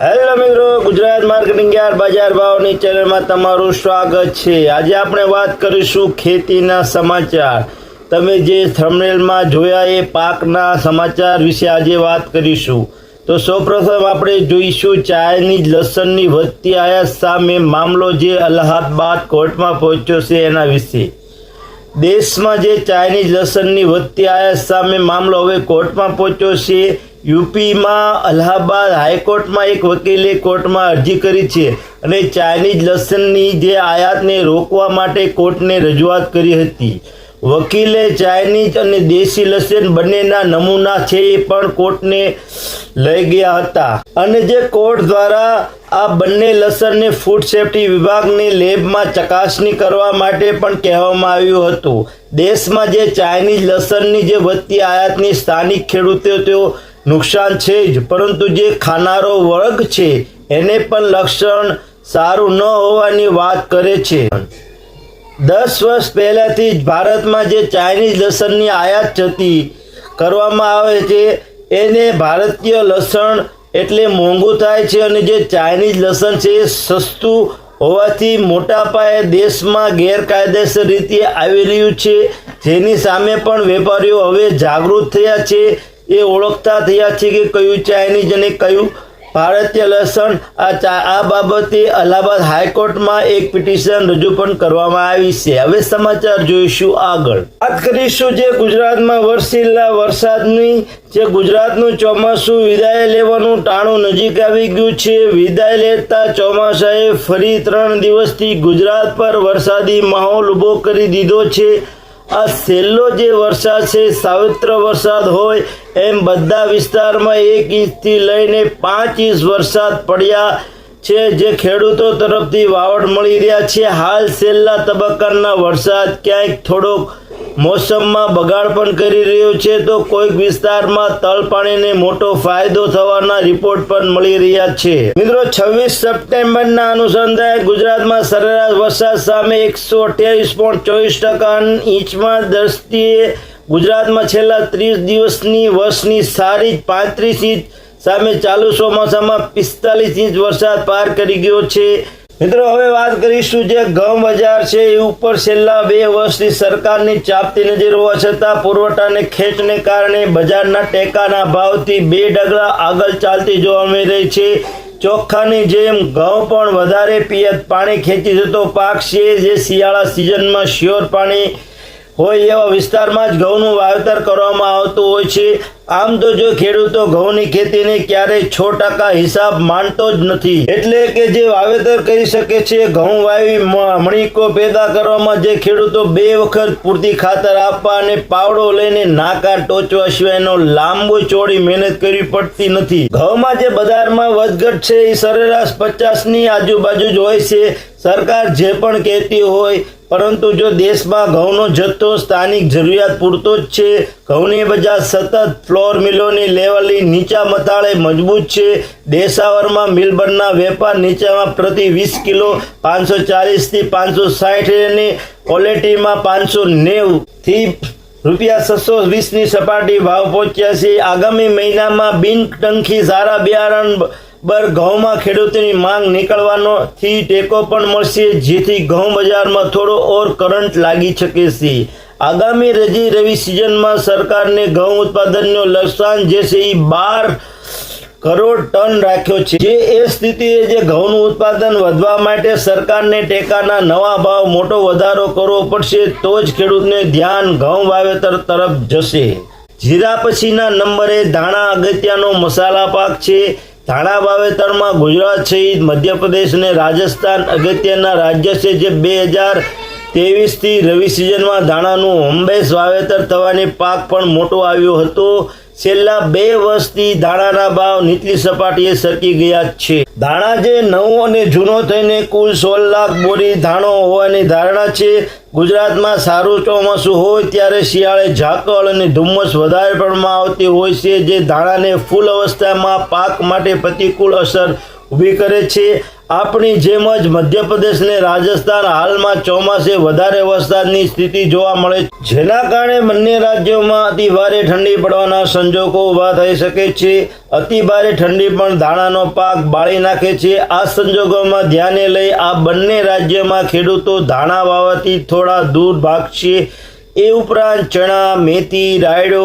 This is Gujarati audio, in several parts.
હેલો મિત્રો, ગુજરાત માર્કેટિંગ યાર બજાર ભાવની ચેનલમાં તમારું સ્વાગત છે. આજે આપણે વાત કરીશું ખેતીના સમાચાર. તમે જે થંબનેલમાં જોયા એ પાકના સમાચાર વિશે આજે વાત કરીશું. તો સૌપ્રથમ આપણે જોઈશું ચાઇનીઝ લસણની વધતી આયાત સામે મામલો જે અલ્હાબાદ કોર્ટમાં પહોંચ્યો છે એના વિશે. દેશમાં જે ચાઇનીઝ લસણની વધતી આયાત સામે મામલો હવે કોર્ટમાં પહોંચ્યો છે. યુપીમાં અલ્હાબાદ હાઈકોર્ટમાં એક વકીલે કોર્ટમાં અરજી કરી છે અને ચાઇનીઝ લસણની જે આયાતને રોકવા માટે કોર્ટને રજૂઆત કરી હતી. વકીલે ચાઇનીઝ અને દેશી લસણ બંનેના નમૂના છે એ પણ કોર્ટને લઈ ગયા હતા. અને જે કોર્ટ દ્વારા આ બંને લસણને ફૂડ સેફ્ટી વિભાગની લેબમાં ચકાસણી કરવા માટે પણ કહેવામાં આવ્યું હતું. દેશમાં જે ચાઇનીઝ લસણની જે વધતી આયાતની સ્થાનિક ખેડૂતો તેઓ નુકસાન છે જ, પરંતુ જે ખાનારો વર્ગ છે, એને પણ લક્ષણ સારું ન હોવાની વાત કરે છે. દસ વર્ષ પહેલાથી જ ભારતમાં જે ચાઇનીઝ લસણની આયાત થતી કરવામાં આવે છે, એને ભારતીય લસણ એટલે મોંઘું થાય છે અને જે ચાઇનીઝ લસણ છે એ સસ્તું હોવાથી મોટા પાયે દેશમાં ગેરકાયદેસર રીતે આવી રહ્યું છે. જેની સામે પણ વેપારીઓ હવે જાગૃત થયા છે એ ઓળખતા થયા છે કે કયું ચાઇનીઝ અને કયું ભારતીય લસણ? આ ચા- આ બાબતે અલ્હાબાદ હાઈકોર્ટમાં એક પિટિશન રજૂ પણ કરવામાં આવી છે. હવે સમાચાર જોઈશું આગળ. વાત કરીશું જે ગુજરાતમાં વરસેલા વરસાદની, જે ગુજરાતનું ચોમાસું વિદાય લેવાનું ટાણું નજીક આવી ગયું છે. વિદાય લેતા ચોમાસાએ ફરી ત્રણ દિવસથી ગુજરાત પર વરસાદી માહોલ ઊભો કરી દીધો છે. આ છેલ્લો જે વરસાદ છે, સાવિત્ર વરસાદ હોય, એમ બધા વિસ્તારમાં એક ઇંચથી લઈને પાંચ ઇંચ વરસાદ પડ્યા છે. જે ખેડૂતો તરફથી વાવડ મળી રહ્યા છે. હાલ છેલ્લા તબક્કાના વરસાદ ક્યાંક થોડોક મોસમમાં બગાડ પણ કરી રહ્યો છે, તો કોઈક વિસ્તારમાં તળપાણીને મોટો ફાયદો થવાના રિપોર્ટ પણ મળી રહ્યા છે. મિત્રો, છવ્વીસ સપ્ટેમ્બરના અનુસંધાને ગુજરાતમાં સરેરાશ વરસાદ સામે એકસો અઠ્યાવીસ પોઈન્ટ ચોવીસ ટકા ઇંચમાં દ્રષ્ટિએ ગુજરાતમાં છેલ્લા ત્રીસ દિવસની વર્ષની સારી પાંત્રીસ ઇંચ સામે ચાલુ ચોમાસામાં પિસ્તાલીસ ઇંચ વરસાદ પાર કરી ગયો છે. મિત્રો, હવે વાત કરીશું જે ઘઉં બજાર છે, એ ઉપર છેલ્લા બે વર્ષથી સરકારની ચાપતી નજર હોવા છતાં પુરવઠાને ખેંચને કારણે બજારના ટેકાના ભાવથી બે ડગલા આગળ ચાલતી જોવા મળી રહી છે. ચોખાની જેમ ઘઉં પણ વધારે પિયત પાણી ખેંચી જતો પાક છે, જે શિયાળા સિઝનમાં શ્યોર પાણી હોય એવા વિસ્તારમાં જ ઘઉંનું વાવેતર કરવામાં આવતું હોય છે. આમ તો જો ખેડૂતો ઘઉંની ખેતીને ક્યારેય છ ટકા હિસાબ માનતો જ નથી. એટલે કે જે વાવેતર કરી શકે છે, ઘઉં વાવી મણિકો પેદા કરવામાં જે ખેડૂતો બે વખત પૂરતી ખાતર આપવા અને પાવડો લઈને નાકા ટોચવા સિવાયનો લાંબો ચોડી મહેનત કરવી પડતી નથી. ઘઉંમાં જે બજારમાં વધઘટ છે, એ સરેરાશ પચાસની આજુબાજુ જ હોય છે. સરકાર જે પણ કહેતી હોય, પરંતુ જો દેશમાં ઘઉંનો જથ્થો સ્થાનિક જરૂરિયાત પૂરતો જ છે, ઘઉંની બજાર સતત ફ્લોર મિલોની લેવલની નીચા મથાળે મજબૂત છે. દેશાવરમાં મિલબર્નના વેપાર નીચામાં પ્રતિ વીસ કિલો પાંચસો ચાલીસથી પાંચસો સાઠની ક્વોલિટીમાં પાંચસો નેવથી રૂપિયા છસો વીસની સપાટી ભાવ પહોંચ્યા છે. આગામી મહિનામાં બિનટંકી સારા બિયારણ બર ઘઉંમાં ખેડૂતોની માંગ નીકળવાનો થી ટેકો પણ મળશે, જેથી ઘઉં બજારમાં થોડો ઓર કરંટ લાગી શકે છે. આગામી રજી રવિ સિઝનમાં સરકારને ઘઉં ઉત્પાદનનો લક્ષ્યાંક જે છે એ બાર કરોડ ટન રાખ્યો છે. જે એ સ્થિતિએ જે ઘઉંનું ઉત્પાદન વધવા માટે સરકારને ટેકાના નવા ભાવ મોટો વધારો કરવો પડશે, તો જ ખેડૂતને ધ્યાન ઘઉં વાવેતર તરફ જશે. જીરા પછીના નંબરે ધાણા અગત્યનો મસાલા પાક છે. ધાણા વાવેતરમાં ગુજરાત સહિત મધ્યપ્રદેશ અને રાજસ્થાન અગત્યના રાજ્ય છે, જે બે હજાર ત્રેવીસથી રવિ સિઝનમાં ધાણાનું હંમેશ વાવેતર થવાની પાક પણ મોટો આવ્યો હતો. છેલ્લા બે વર્ષથી ધાણાના ભાવ નીચલી સપાટીએ સરકી ગયા છે. ધાણા જે નવો અને જૂનો થઈને કુલ સોળ લાખ બોરી ધાણો હોવાની ધારણા છે. ગુજરાતમાં સારું ચોમાસું હોય ત્યારે શિયાળે ઝાકળ અને ધુમ્મસ વધારે પ્રમાણમાં આવતી હોય છે, જે ધાણાને ફૂલ અવસ્થામાં પાક માટે પ્રતિકૂળ અસર ઊભી કરે છે. આપણી જેમ જ મધ્યપ્રદેશને રાજસ્થાન હાલમાં ચોમાસે વધારે વરસાદની સ્થિતિ જોવા મળે છે. જેના કારણે બંને રાજ્યોમાં અતિ ભારે ઠંડી પડવાના સંજોગો ઊભા થઈ શકે છે. અતિ ભારે ઠંડી પણ ધાણાનો પાક બાળી નાખે છે. આ સંજોગોમાં ધ્યાને લઈ આ બંને રાજ્યોમાં ખેડૂતો ધાણા વાવવાથી થોડા દૂર ભાગશે. એ ઉપરાંત ચણા, મેથી, રાયડો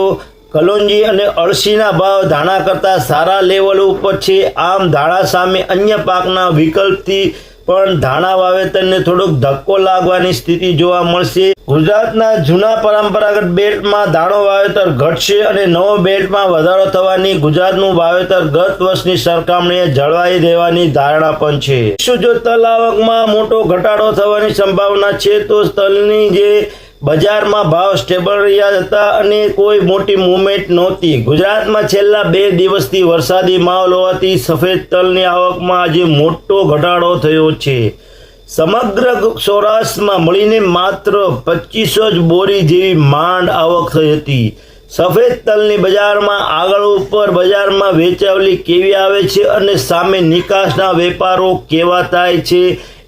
કલોંજી અને અળસીના ભાવ ધાણા કરતાં સારા લેવલ ઉપર છે આમ ધાણા સામે અન્ય પાકના વિકલ્પથી પણ ધાણા વાવેતરને થોડોક ધક્કો લાગવાની સ્થિતિ જોવા મળશે. ગુજરાતના જૂના પરંપરાગત બેટમાં ધાણો વાવેતર ઘટશે અને નવો બેટમાં વધારો થવાની ગુજરાતનું વાવેતર ગત વર્ષની સરખામણીએ જળવાઈ રહેવાની ધારણા પણ છે. શું જો તલ આવકમાં મોટો ઘટાડો થવાની સંભાવના છે, તો તલની જે બજારમાં ભાવ સ્ટેબલ રહ્યા હતા અને કોઈ મોટી મૂવમેન્ટ નહોતી. ગુજરાતમાં છેલ્લા બે દિવસથી વરસાદી માહોલ હોવાથી સફેદ તલની આવકમાં આજે મોટો ઘટાડો થયો છે. સમગ્ર સૌરાષ્ટ્રમાં મળીને માત્ર પચીસો જ બોરી જેવી માંડ આવક થઈ હતી. સફેદ તલની બજારમાં આગળ ઉપર બજારમાં વેચાવલી કેવી આવે છે અને સામે નિકાસના વેપારો કેવા થાય છે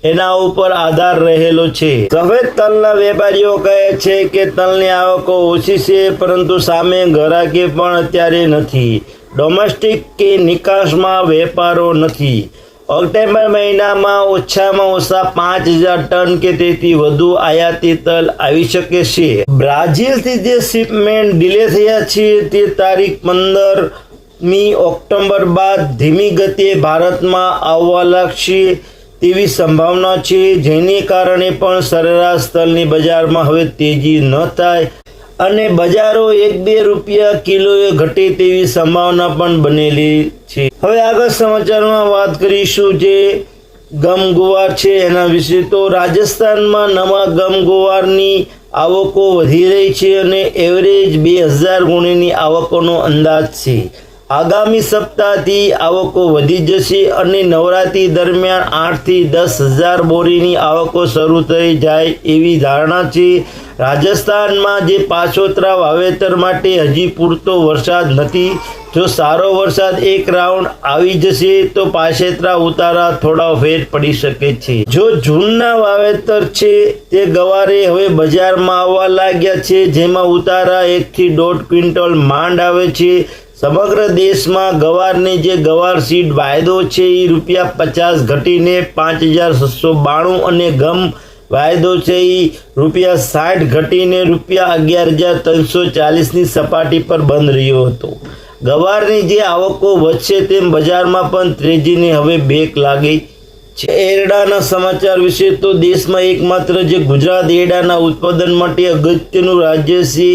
એના ઉપર આધાર રહેલો છે. સફેદ તલના વેપારીઓ કહે છે કે તલની આવકો ઓછી છે, પરંતુ સામે ગરાકી પણ અત્યારે નથી. ડોમેસ્ટિક કે નિકાસમાં વેપારો નથી. ઓક્ટોબર મહિનામાં ઓછામાં ઓછા પાંચ હજાર ટન કે તેથી વધુ આયાતી તલ આવી શકે છે. બ્રાઝિલથી જે શિપમેન્ટ ડિલે થયા છે તે તારીખ પંદર મી ઓક્ટોબર બાદ ધીમી ગતિએ ભારતમાં આવવા લાગશે. તેવી સંભાવના છે, જેને કારણે પણ સરેરાશ તલની બજારમાં હવે તેજી ન થાય અને બજારો એક બે રૂપિયા કિલોએ ઘટે તેવી સંભાવના પણ બનેલી છે. હવે આગળ સમાચારમાં વાત કરીશું જે ગમ ગુવાર છે, એના વિશે તો રાજસ્થાનમાં નવા ગમ ગુવારની આવકો વધી રહી છે અને એવરેજ બે હજાર ગુણીની આવકોનો અંદાજ છે. આગામી સપ્તાહથી આવકો વધી જશે અને નવરાત્રી દરમિયાન આઠથી દસ હજાર બોરીની આવકો શરૂ થઈ જાય એવી ધારણા છે. રાજસ્થાનમાં જે પાછોતરા વાવેતર માટે હજી પૂરતો વરસાદ નથી. જો સારો વરસાદ એક રાઉન્ડ આવી જશે તો પાછેતરા ઉતારા થોડા ફેર પડી શકે છે. જો જૂનના વાવેતર છે તે ગવારે હવે બજારમાં આવવા લાગ્યા છે, જેમાં ઉતારા એકથી દોઢ ક્વિન્ટલ માંડ આવે છે. સમગ્ર દેશમાં ગવારની જે ગવાર સીડ વાયદો છે એ રૂપિયા પચાસ ઘટીને પાંચ હજાર છસો બાણું અને ગમ વાયદો છે એ રૂપિયા સાઠ ઘટીને રૂપિયા અગિયાર હજાર ત્રણસો ચાલીસની સપાટી પર બંધ રહ્યો હતો. ગવારની જે આવકો વધશે તેમ બજારમાં પણ ત્રેજીને હવે બેક લાગી છે. એરડાના સમાચાર વિશે તો દેશમાં એકમાત્ર જે ગુજરાત એરડાના ઉત્પાદન માટે અગત્યનું રાજ્ય છે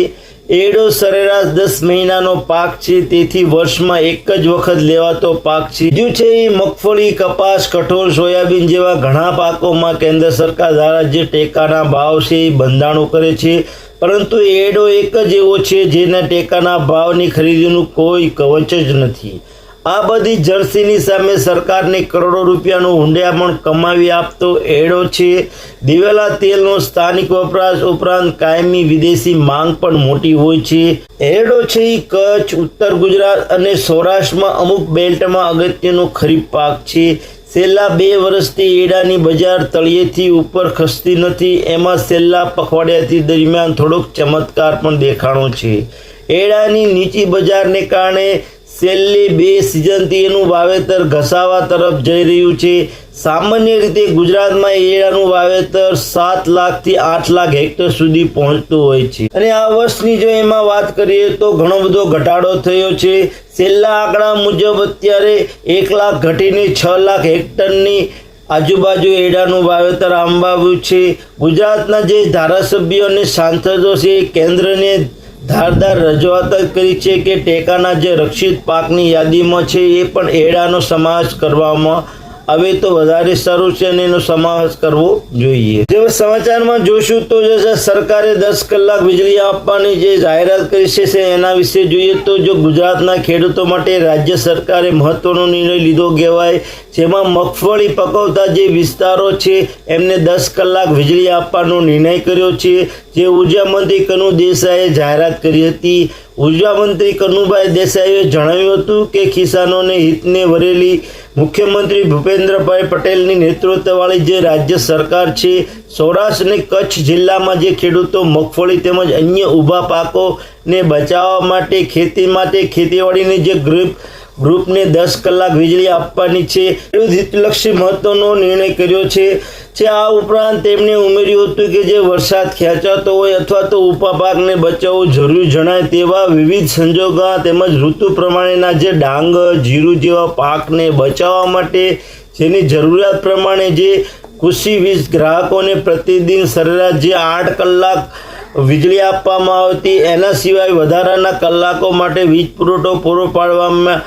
એડો સરેરાશ દસ મહિનાનો પાક છે, તેથી વર્ષમાં એક જ વખત લેવાતો પાક છે. બીજું છે એ મગફળી, કપાસ, કઠોળ, સોયાબીન જેવા ઘણા પાકોમાં કેન્દ્ર સરકાર દ્વારા જે ટેકાના ભાવ છે એ બંધાણો કરે છે. પરંતુ એડો એક જ એવો છે જેના ટેકાના ભાવની ખરીદીનું કોઈ કવચ જ નથી. આ બધી જર્સીની સામે સરકારને કરોડો રૂપિયાનું હુંડિયામણ કમાવી આપતો એડો છે. દિવેલા તેલનો સ્થાનિક વપરાશ ઉપરાંત કાયમી વિદેશી માંગ પણ મોટી હોય છે. એરડો છે એ કચ્છ, ઉત્તર ગુજરાત અને સૌરાષ્ટ્રમાં અમુક બેલ્ટમાં અગત્યનો ખરીફ પાક છે. છેલ્લા બે વર્ષથી એડાની બજાર તળિયેથી ઉપર ખસતી નથી. એમાં છેલ્લા પખવાડિયાથી દરમિયાન થોડોક ચમત્કાર પણ દેખાણો છે. એડાની નીચી બજારને કારણે છેલ્લી બે સિઝનથી એનું વાવેતર ઘસાવા તરફ જઈ રહ્યું છે. સામાન્ય રીતે ગુજરાતમાં એડાનું વાવેતર સાત લાખથી આઠ લાખ હેક્ટર સુધી પહોંચતું હોય છે. અને આ વર્ષની જો એમાં વાત કરીએ તો ઘણો બધો ઘટાડો થયો છે. છેલ્લા આંકડા મુજબ અત્યારે એક લાખ ઘટીને છ લાખ હેક્ટરની આજુબાજુ એડાનું વાવેતર આંબાવ્યું છે. ગુજરાતના જે ધારાસભ્યો અને સાંસદો છે કેન્દ્રને ધારદાર રજૂઆત કરી છે કે ટેકાના જે રક્ષિત પાકની યાદીમાં છે, એ પણ એડાનો સમાવેશ કરવામાં આવે તો વધારે સારું છે અને એનો સમાવેશ કરવો જોઈએ. જે સમાચારમાં જોશું તો જે સરકારે દસ કલાક વીજળી આપવાની જે જાહેરાત કરી છે, એના વિશે જોઈએ તો જો ગુજરાતના ખેડૂતો માટે રાજ્ય સરકારે મહત્વનો નિર્ણય લીધો કહેવાય, જેમાં મગફળી પકવતા જે વિસ્તારો છે, એમને દસ કલાક વીજળી આપવાનો નિર્ણય કર્યો છે. જે ઊર્જા મંત્રી કનુ દેસાઈએ જાહેરાત કરી હતી. ઊર્જા મંત્રી કનુભાઈ દેસાઈએ જણાવ્યું હતું કે, કિસાનોને હિતને વરેલી મુખ્યમંત્રી ભૂપેન્દ્રભાઈ પટેલની નેતૃત્વવાળી જે રાજ્ય સરકાર છે સૌરાષ્ટ્ર અને કચ્છ જિલ્લામાં જે ખેડૂતો મગફળી તેમજ અન્ય ઊભા પાકોને બચાવવા માટે ખેતી માટે ખેતીવાડીની જે ગ્રુપ, ગ્રુપને દસ કલાક વીજળી આપવાની છે. ખેડૂત હિતલક્ષી મહત્વનો નિર્ણય કર્યો છે. છે, આ ઉપરાંત તેમણે ઉમેર્યું હતું કે જે વરસાદ ખેંચાતો હોય અથવા તો ઉપા પાકને બચાવવું જરૂરી જણાય તેવા વિવિધ સંજોગો તેમજ ઋતુ પ્રમાણેના જે ડાંગ, જીરું જેવા પાકને બચાવવા માટે જેની જરૂરિયાત પ્રમાણે જે કૃષિ વીજ ગ્રાહકોને પ્રતિદિન સરેરાશ જે આઠ કલાક વીજળી આપવામાં આવતી, એના સિવાય વધારાના કલાકો માટે વીજ પુરવઠો પૂરો પાડવામાં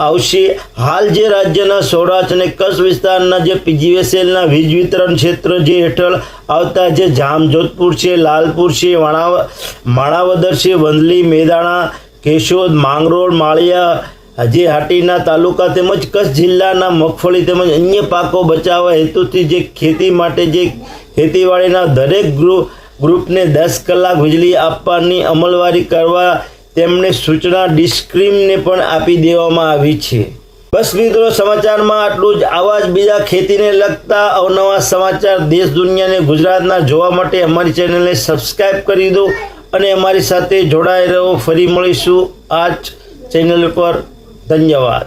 આવશે. હાલ જે રાજ્યના સૌરાષ્ટ્ર અને કચ્છ વિસ્તારના જે પીજીવીએસએલના વીજ વિતરણ ક્ષેત્ર જે હેઠળ આવતા જે જામજોધપુર છે, લાલપુર છે, વાણાવ, માણાવદર છે, વંદલી, મેદાણા, કેશોદ, માંગરોળ, માળિયા, જે હાટીના તાલુકા તેમજ કચ્છ જિલ્લાના મગફળી તેમજ અન્ય પાકો બચાવવા હેતુથી જે ખેતી માટે જે ખેતીવાડીના દરેક ગ્રુપ ગ્રુપને દસ કલાક વીજળી આપવાની અમલવારી કરવા તેમણે સૂચના ડિસ્ક્રીમને પણ આપી દેવામાં આવી છે. બસ મિત્રો, સમાચારમાં આટલું જ. આવા જ બીજા ખેતીને લગતા અવનવા સમાચાર દેશ દુનિયાને ગુજરાતના જોવા માટે અમારી ચેનલને સબસ્ક્રાઈબ કરી દો અને અમારી સાથે જોડાઈ રહો. ફરી મળીશું. આ જ ચેનલ પર ધન્યવાદ.